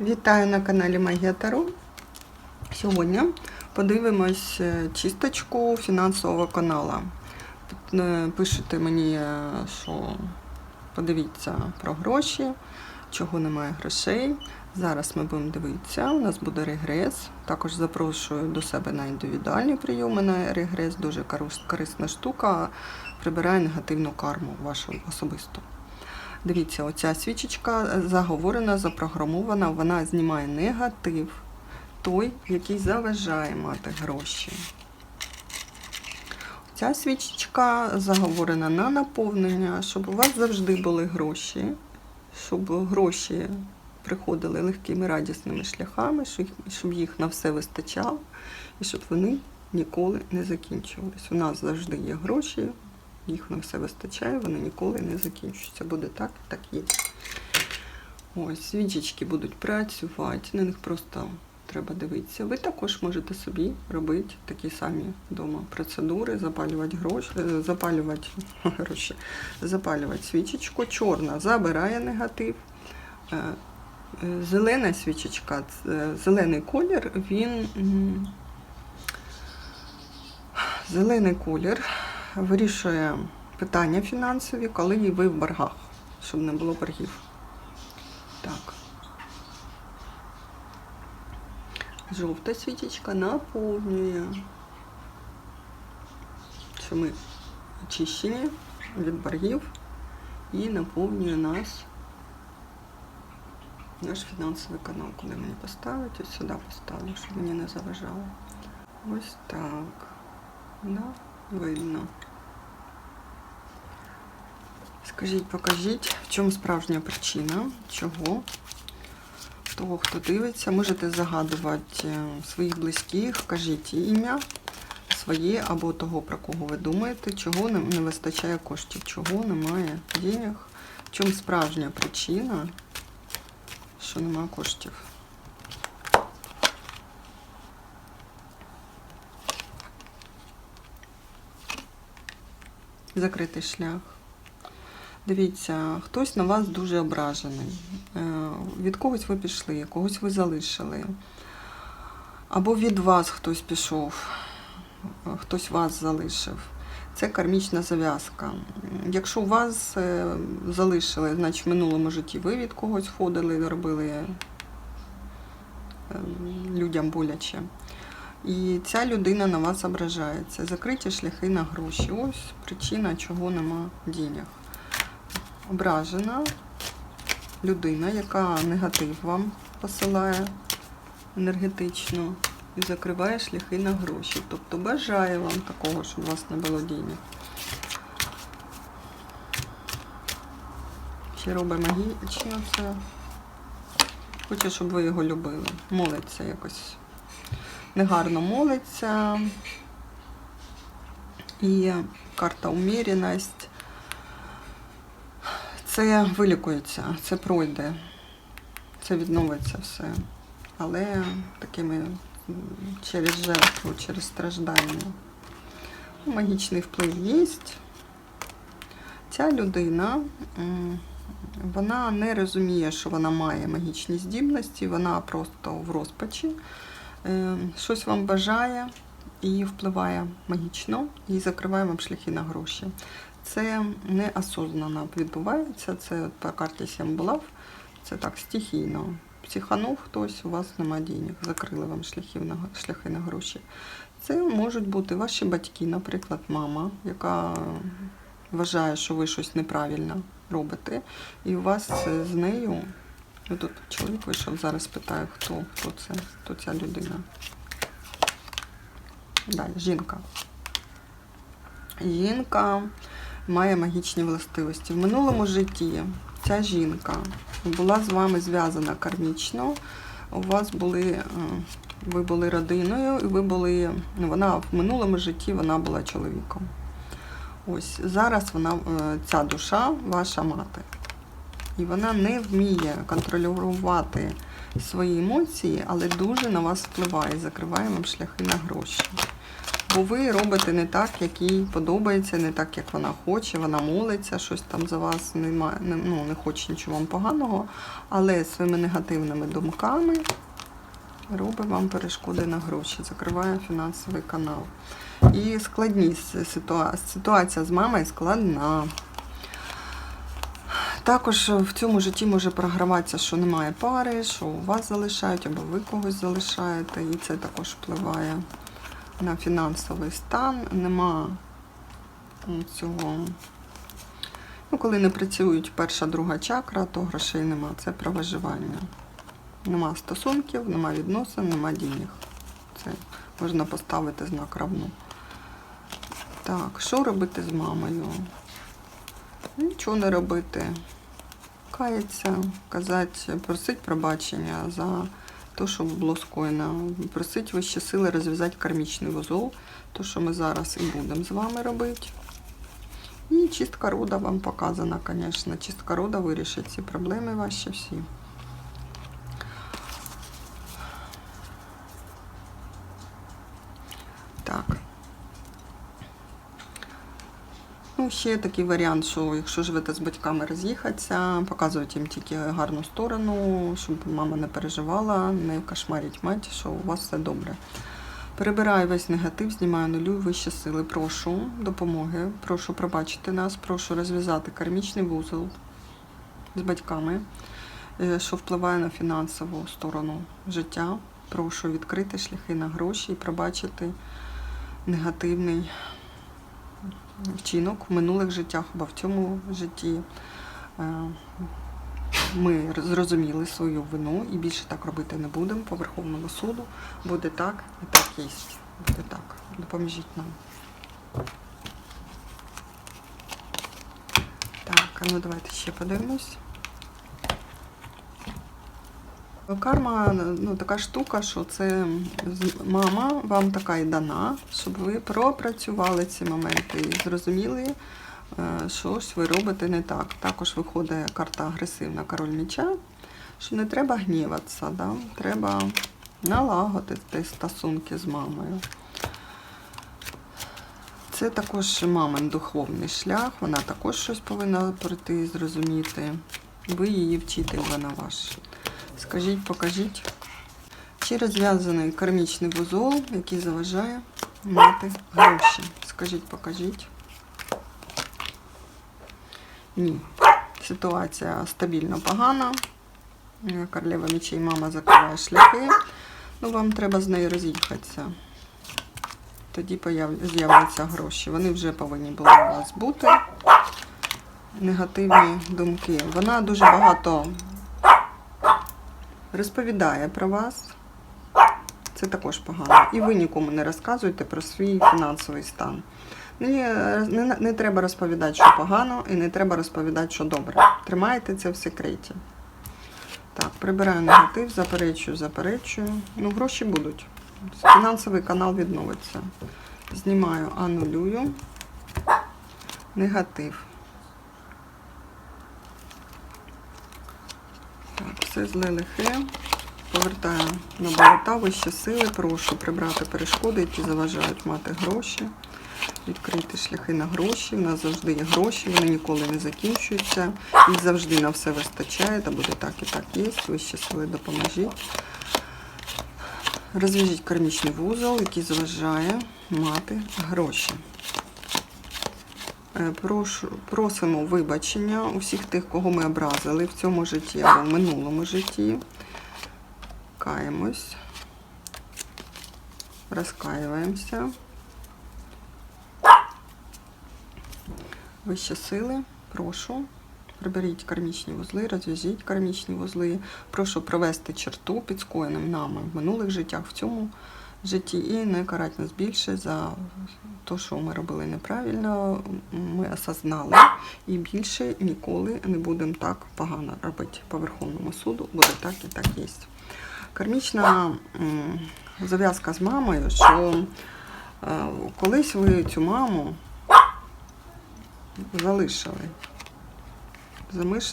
Вітаю на каналі Магія Таро. Сьогодні подивимось е, чисточку фінансового каналу. Е, Пишете мені, е, що подивіться про гроші, чого немає грошей. Зараз ми будемо дивитися, у нас буде регрес. Також запрошую до себе на індивідуальні прийоми на регрес. Дуже корисна штука, прибирає негативну карму вашу особисту. Дивіться, оця свічечка заговорена, запрограмована, вона знімає негатив, той, який заважає мати гроші. Ця свічечка заговорена на наповнення, щоб у вас завжди були гроші, щоб гроші приходили легкими радісними шляхами, щоб їх- на все вистачало, і щоб вони ніколи не закінчувались. У нас завжди є гроші, їх на все вистачає, вони ніколи не закінчуються. Буде так, так є. Ось, свічечки будуть працювати, на них просто треба дивитися. Ви також можете собі робити такі самі вдома процедури, запалювати гроші, е, запалювати гроші, запалювати свічечку. Чорна забирає негатив. Е, е, Зелена свічечка, зелений колір, він зелений колір вирішує питання фінансові, коли ви в боргах, щоб не було боргів. Так. Жовта свічечка наповнює, що ми очищені від боргів і наповнює нас наш фінансовий канал, куди мені поставити, ось сюди поставлю, щоб мені не заважало. Ось так. Да, видно. Скажіть, покажіть, в чому справжня причина, чого? Того, хто дивиться, можете загадувати е, своїх близьких, кажіть ім'я своє або того, про кого ви думаєте, чого не, вистачає коштів, чого немає денег, в чому справжня причина, що немає коштів. Закритий шлях. Дивіться, хтось на вас дуже ображений. Е, Від когось ви пішли, когось ви залишили. Або від вас хтось пішов, хтось вас залишив. Це кармічна зав'язка. Якщо вас е, залишили, значить в минулому житті ви від когось входили, робили е, людям боляче. І ця людина на вас ображається. Закриті шляхи на гроші. Ось причина, чого нема денег ображена людина, яка негатив вам посилає енергетично і закриває шляхи на гроші. Тобто бажає вам такого, щоб у вас не було денег. Ще робить магічно це. Хоче, щоб ви його любили. Молиться якось. Негарно молиться. І карта уміряність це вилікується, це пройде, це відновиться все. Але такими через жертву, через страждання. Магічний вплив є. Ця людина, вона не розуміє, що вона має магічні здібності, вона просто в розпачі. Е, Щось вам бажає і впливає магічно, і закриває вам шляхи на гроші. Це неосознано відбувається. Це от по карті 7 булав. Це так стихійно. Психанув хтось, у вас немає денег, закрили вам шляхи на, шляхи на гроші. Це можуть бути ваші батьки, наприклад, мама, яка вважає, що ви щось неправильно робите, і у вас з нею. Ну, тут чоловік вийшов, зараз питаю, хто, хто це, хто ця людина. Далі, жінка. Жінка має магічні властивості. В минулому житті ця жінка була з вами зв'язана кармічно. У вас були, е, ви були родиною, і ви були, ну, вона в минулому житті вона була чоловіком. Ось зараз вона, е, ця душа, ваша мати. І вона не вміє контролювати свої емоції, але дуже на вас впливає, закриває вам шляхи на гроші. Бо ви робите не так, як їй подобається, не так, як вона хоче, вона молиться, щось там за вас немає, не, ну, не хоче нічого вам поганого, але своїми негативними думками робить вам перешкоди на гроші, закриває фінансовий канал. І складні ситуація, ситуація з мамою складна. Також в цьому житті може програватися, що немає пари, що вас залишають або ви когось залишаєте, і це також впливає на фінансовий стан. Нема цього. Ну, коли не працюють перша, друга чакра, то грошей нема. Це про виживання. Нема стосунків, нема відносин, нема денег. Це можна поставити знак равно. Так, що робити з мамою? Нічого не робити. Кається, казати, просить пробачення за те, що було скоєно. Просить вищі сили розв'язати кармічний вузол, то, що ми зараз і будемо з вами робити. І чистка рода вам показана, звісно. Чистка рода вирішить ці проблеми ваші всі. Так. Ну, ще такий варіант, що якщо живете з батьками роз'їхатися, показують їм тільки гарну сторону, щоб мама не переживала, не кошмарить мать, що у вас все добре. Перебираю весь негатив, знімаю нулю вищі сили. Прошу допомоги, прошу пробачити нас, прошу розв'язати кармічний вузол з батьками, е, що впливає на фінансову сторону життя. Прошу відкрити шляхи на гроші і пробачити негативний вчинок в минулих життях або в цьому житті. Е, Ми зрозуміли свою вину і більше так робити не будемо по Верховному суду. Буде так і так є. Буде так. Допоможіть нам. Так, а ну давайте ще подивимось. Карма ну, така штука, що це мама вам така і дана, щоб ви пропрацювали ці моменти і зрозуміли, е, що ж ви робите не так. Також виходить карта агресивна король меча, що не треба гніватися, да? треба налагодити стосунки з мамою. Це також мамин духовний шлях, вона також щось повинна пройти і зрозуміти. Ви її вчитель, вона ваш. Скажіть, покажіть. Чи розв'язаний кармічний вузол, який заважає мати гроші? Скажіть, покажіть. Ні. Ситуація стабільно погана. Королева мечей мама закриває шляхи. Ну, вам треба з нею роз'їхатися. Тоді з'являться гроші. Вони вже повинні були у вас бути. Негативні думки. Вона дуже багато розповідає про вас. Це також погано. І ви нікому не розказуєте про свій фінансовий стан. Не, не, не треба розповідати, що погано, і не треба розповідати, що добре. Тримайте це в секреті. Так, прибираю негатив, заперечую, заперечую. Ну, гроші будуть. Фінансовий канал відновиться. Знімаю, анулюю. Негатив. Все зле лихе. Повертаю на болота вищі сили. Прошу прибрати перешкоди, які заважають мати гроші. Відкрити шляхи на гроші. У нас завжди є гроші, вони ніколи не закінчуються. Їх завжди на все вистачає, та буде так і так є. Вищі сили допоможіть. Розв'яжіть кармічний вузол, який заважає мати гроші. Е, Прошу, просимо вибачення у всіх тих, кого ми образили в цьому житті або в минулому житті. Каємось, розкаюємося. Вищі сили, прошу. Приберіть кармічні вузли, розв'яжіть кармічні вузли. Прошу провести черту під скоєним нами в минулих життях, в цьому житті і не карати нас більше за те, що ми робили неправильно. Ми осознали і більше ніколи не будемо так погано робити по Верховному суду. Буде так і так є. Кармічна зав'язка з мамою, що е, колись ви цю маму залишили.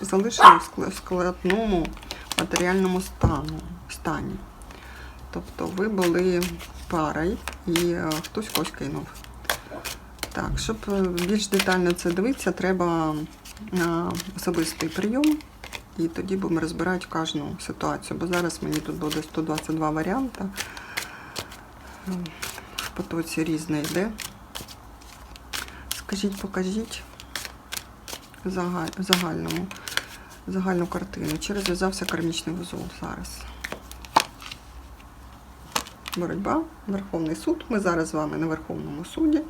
Залишили в в складному матеріальному стану, стані. Тобто ви були парою і е, хтось когось кинув. Так, щоб е, більш детально це дивитися, треба е, особистий прийом. І тоді будемо розбирати кожну ситуацію. Бо зараз мені тут буде 122 варіанти. В потоці різне йде. Скажіть, покажіть загальному, загальну картину. Чи розв'язався кармічний вузол зараз? Боротьба, Верховний суд. Ми зараз з вами на Верховному суді.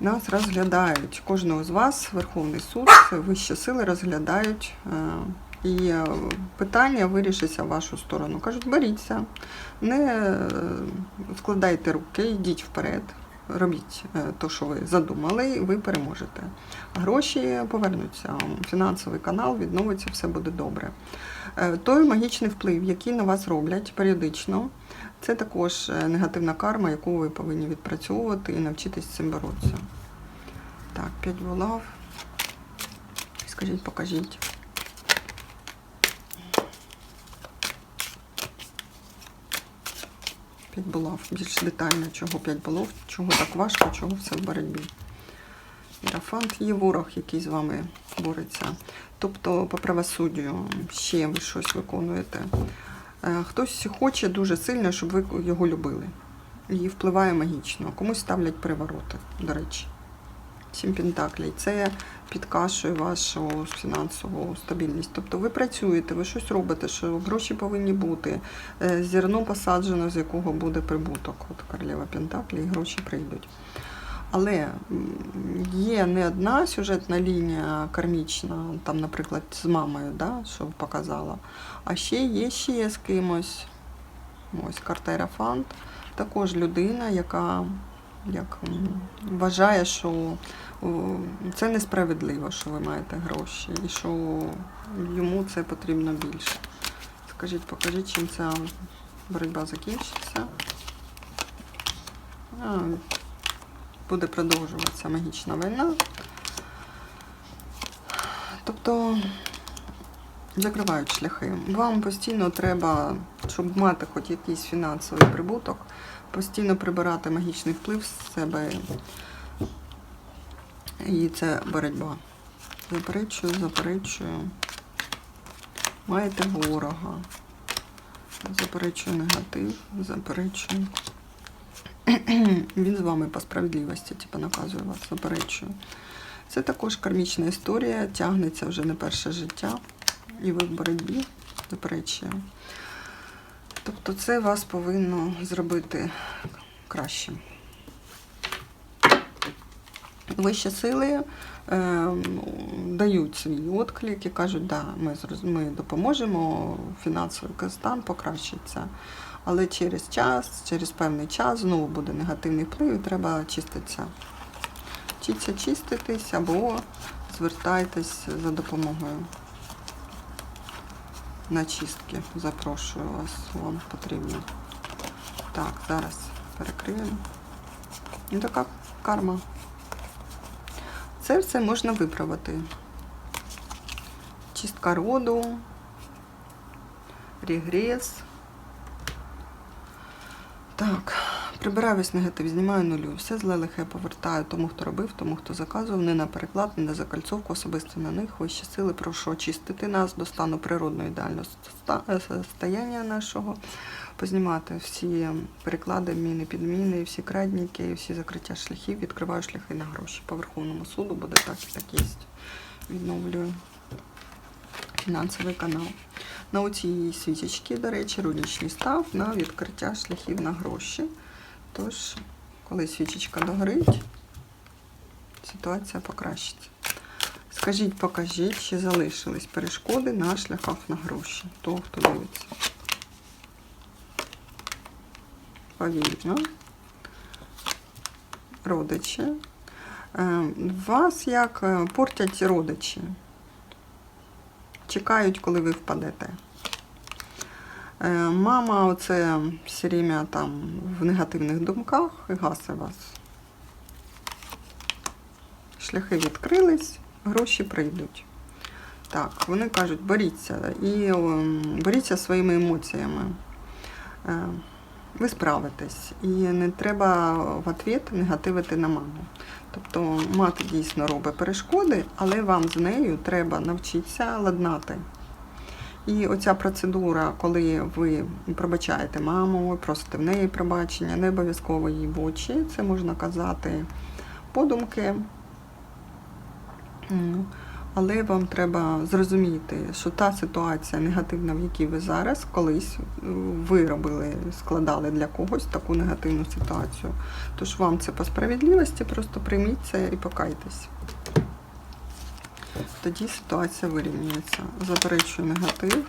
Нас розглядають. Кожного з вас Верховний суд, вищі сили розглядають. е, І питання вирішиться в вашу сторону. Кажуть, беріться, не е, складайте руки, йдіть вперед, робіть те, що ви задумали, і ви переможете. Гроші повернуться, фінансовий канал відновиться, все буде добре. Е, Той магічний вплив, який на вас роблять періодично, це також е, негативна карма, яку ви повинні відпрацьовувати і навчитись цим боротися. Так, 5 булав. Скажіть, покажіть. П'ять булав. Більш детально, чого 5 булав, чого так важко, чого все в боротьбі. Ірафант є ворог, який з вами бореться. Тобто, по правосуддю ще ви щось виконуєте. Е, Хтось хоче дуже сильно, щоб ви його любили. І впливає магічно. Комусь ставлять перевороти, до речі. Сім пентаклей. Це підкашує вашу фінансову стабільність. Тобто ви працюєте, ви щось робите, що гроші повинні бути. Е, Зерно посаджено, з якого буде прибуток. От королева Пентаклі, і гроші прийдуть. Але є не одна сюжетна лінія кармічна, там, наприклад, з мамою, да, що показала, а ще є ще з кимось. Ось карта Ерафант. Також людина, яка як, вважає, що це несправедливо, що ви маєте гроші, і що йому це потрібно більше. Скажіть, покажіть, чим ця боротьба закінчиться. Буде продовжуватися магічна війна. Тобто закривають шляхи. Вам постійно треба, щоб мати хоч якийсь фінансовий прибуток, постійно прибирати магічний вплив з себе. І це боротьба. Заперечую, заперечую. Маєте ворога. Заперечую негатив, заперечую. Він з вами по справедливості, типу, наказує вас, заперечую. Це також кармічна історія, тягнеться вже не перше життя, і ви в боротьбі, заперечую. Тобто це вас повинно зробити кращим. Вищі сили е, дають свій відклик і кажуть, да, ми, ми допоможемо, фінансовий стан покращиться. Але через час, через певний час знову буде негативний вплив і треба чиститися. Вчіться чиститись або звертайтесь за допомогою на чистки. Запрошую вас, вам потрібно. Так, зараз перекриємо. І така карма. Це все можна виправити. Чистка роду, регрес. Так, прибираю весь негатив, знімаю нулю. Все зле лихе повертаю тому, хто робив, тому, хто заказував, не на переклад, не на закальцовку, особисто на них. Вищі сили, прошу очистити нас до стану природного ідеального ста- е, нашого, познімати всі переклади, міни, підміни, всі крадніки, всі закриття шляхів, відкриваю шляхи на гроші. По Верховному суду буде так так єсть. Відновлюю фінансовий канал. На оцій свічечці, до речі, рунічний став на відкриття шляхів на гроші. Тож, коли свічечка догорить, ситуація покращиться. Скажіть, покажіть, чи залишились перешкоди на шляхах на гроші. Того, хто дивиться. Повільно. Родичі. Е, Вас як е, портять родичі чекають, коли ви впадете. Е, Мама оце все время там в негативних думках і гасе вас. Шляхи відкрились, гроші прийдуть. Так, вони кажуть, боріться і боріться своїми емоціями. е, ви справитесь. І не треба в ответ негативити на маму. Тобто мати дійсно робить перешкоди, але вам з нею треба навчитися ладнати. І оця процедура, коли ви пробачаєте маму, просите в неї пробачення, не обов'язково їй в очі, це можна казати подумки. Але вам треба зрозуміти, що та ситуація негативна, в якій ви зараз, колись е, ви робили, складали для когось таку негативну ситуацію. Тож вам це по справедливості, просто прийміть це і покайтесь. Тоді ситуація вирівнюється. Заперечую негатив.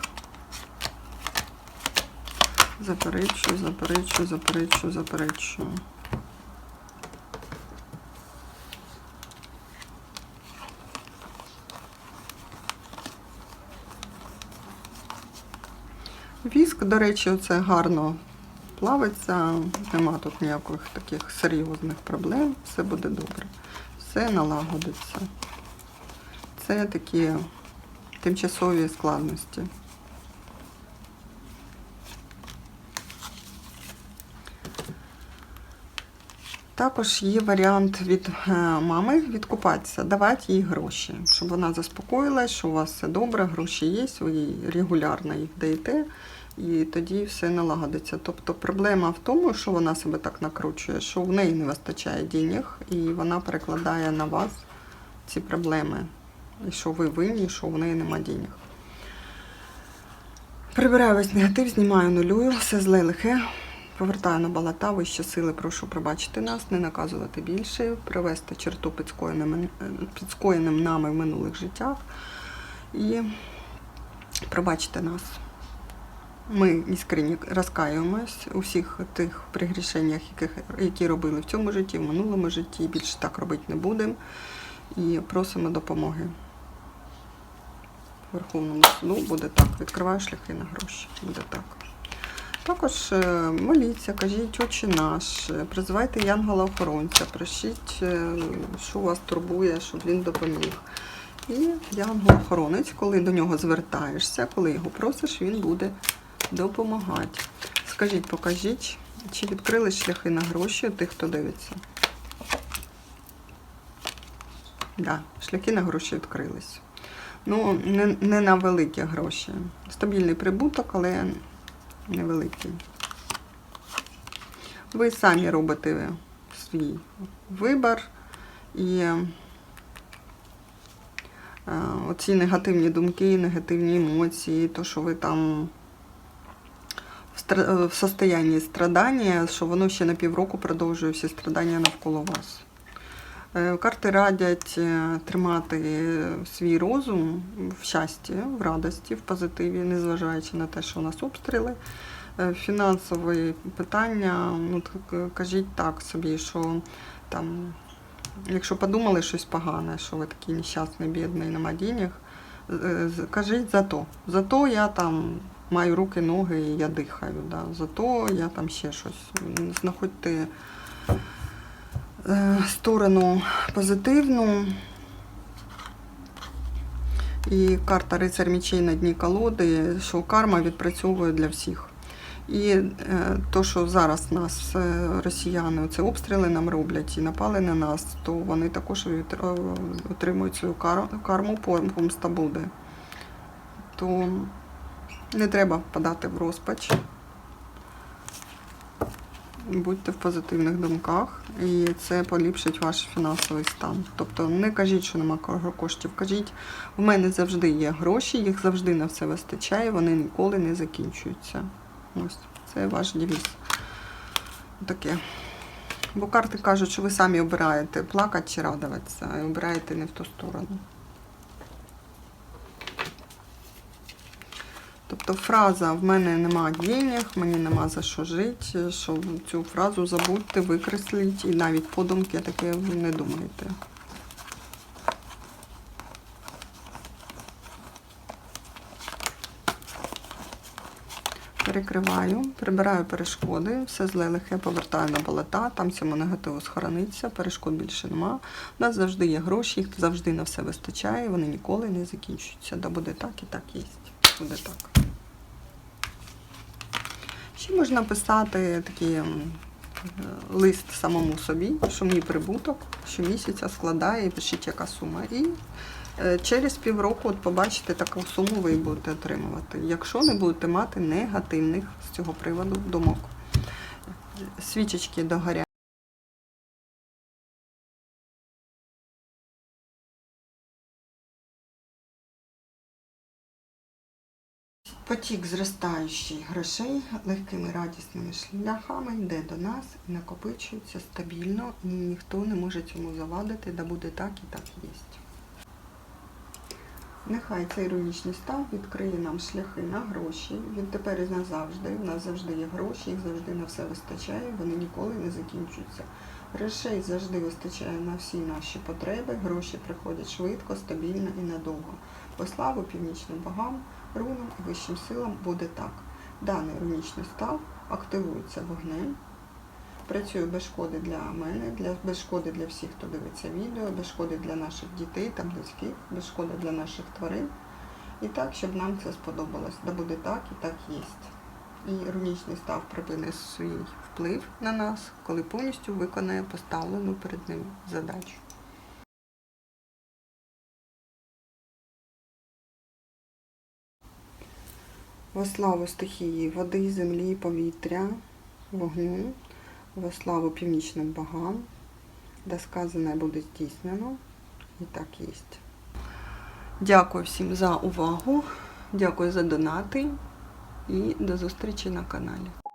Заперечую, заперечую, заперечую, заперечую. Віск, до речі, оце гарно плавиться, нема тут ніяких таких серйозних проблем, все буде добре, все налагодиться. Це такі тимчасові складності. Також є варіант від е, мами відкупатися, давати їй гроші, щоб вона заспокоїлась, що у вас все добре, гроші є, ви їй регулярно їх даєте, і тоді все налагодиться. Тобто проблема в тому, що вона себе так накручує, що в неї не вистачає денег, і вона перекладає на вас ці проблеми. І що ви винні, що в неї нема денег. Прибираю весь негатив, знімаю нулюю, все зле лихе. Повертаю на балата, вищі сили, прошу пробачити нас, не наказувати більше, привести черту під скоєним, під скоєним нами в минулих життях і пробачте нас. Ми іскренні розкаюємось у всіх тих пригрішеннях, яких, які робили в цьому житті, в минулому житті. Більше так робити не будемо. І просимо допомоги. Верховному суду буде так. Відкриваю шляхи на гроші. Буде так. Також е, моліться, кажіть очі наш, е, призивайте янгола-охоронця, просіть, е, що вас турбує, щоб він допоміг. І янгол-охоронець, коли до нього звертаєшся, коли його просиш, він буде допомагати. Скажіть, покажіть, чи відкрили шляхи на гроші у тих, хто дивиться. Да, шляхи на гроші відкрились. Ну, не, не на великі гроші. Стабільний прибуток, але невеликий. Ви самі робите свій вибір і е, оці негативні думки, негативні емоції, то, що ви там в состоянні страдання, що воно ще на півроку продовжує всі страдання навколо вас. Е, Карти радять е, тримати свій розум в щасті, в радості, в позитиві, незважаючи на те, що у нас обстріли. Е, Фінансові питання, ну кажіть так собі, що там, якщо подумали щось погане, що ви такий нещасний, бідний, нема денег, е, з- кажіть зато. Я там маю руки, ноги і я дихаю. Да. Зато я там ще щось. Знаходьте сторону позитивну. І карта Рицар мічей на дні колоди, що карма відпрацьовує для всіх. І е, то, що зараз нас е, росіяни це обстріли нам роблять і напали на нас, то вони також е, отримують свою карму, пом- помста буде. То не треба впадати в розпач. Будьте в позитивних думках, і це поліпшить ваш фінансовий стан. Тобто не кажіть, що нема коштів. Кажіть, в мене завжди є гроші, їх завжди на все вистачає, вони ніколи не закінчуються. Ось це ваш девіз. Таке. Бо карти кажуть, що ви самі обираєте плакати чи радуватися, і обираєте не в ту сторону. Тобто фраза в мене нема денег, мені нема за що жити, що цю фразу забудьте, викресліть і навіть подумки таке не думайте. Перекриваю, прибираю перешкоди, все зле лихе повертаю на болота, там цьому негативу схорониться, перешкод більше нема. У нас завжди є гроші, їх завжди на все вистачає, вони ніколи не закінчуються. Да буде так і так є. Буде так. Чи можна писати такий е, лист самому собі, що мій прибуток щомісяця складає і пишіть, яка сума. І е, через півроку от побачите таку суму ви будете отримувати, якщо не будете мати негативних з цього приводу думок. Свічечки догорять. Потік зростаючий грошей легкими радісними шляхами йде до нас і накопичується стабільно, і ніхто не може цьому завадити, да буде так і так є. Нехай цей іронічний став відкриє нам шляхи на гроші. Відтепер і назавжди. У нас завжди є гроші, їх завжди на все вистачає, вони ніколи не закінчуються. Грошей завжди вистачає на всі наші потреби, гроші приходять швидко, стабільно і надовго. По славу північним богам, рунам вищим силам буде так. Даний іронічний став активується вогнем, працює без шкоди для мене, для, без шкоди для всіх, хто дивиться відео, без шкоди для наших дітей та близьких, без шкоди для наших тварин. І так, щоб нам це сподобалось. Да буде так і так єсть. І рунічний став припинить свій вплив на нас, коли повністю виконає поставлену перед ним задачу. Во славу стихії води, землі, повітря, вогню, во славу північним богам, де сказане буде здійснено, і так єсть. Дякую всім за увагу, дякую за донати і до зустрічі на каналі.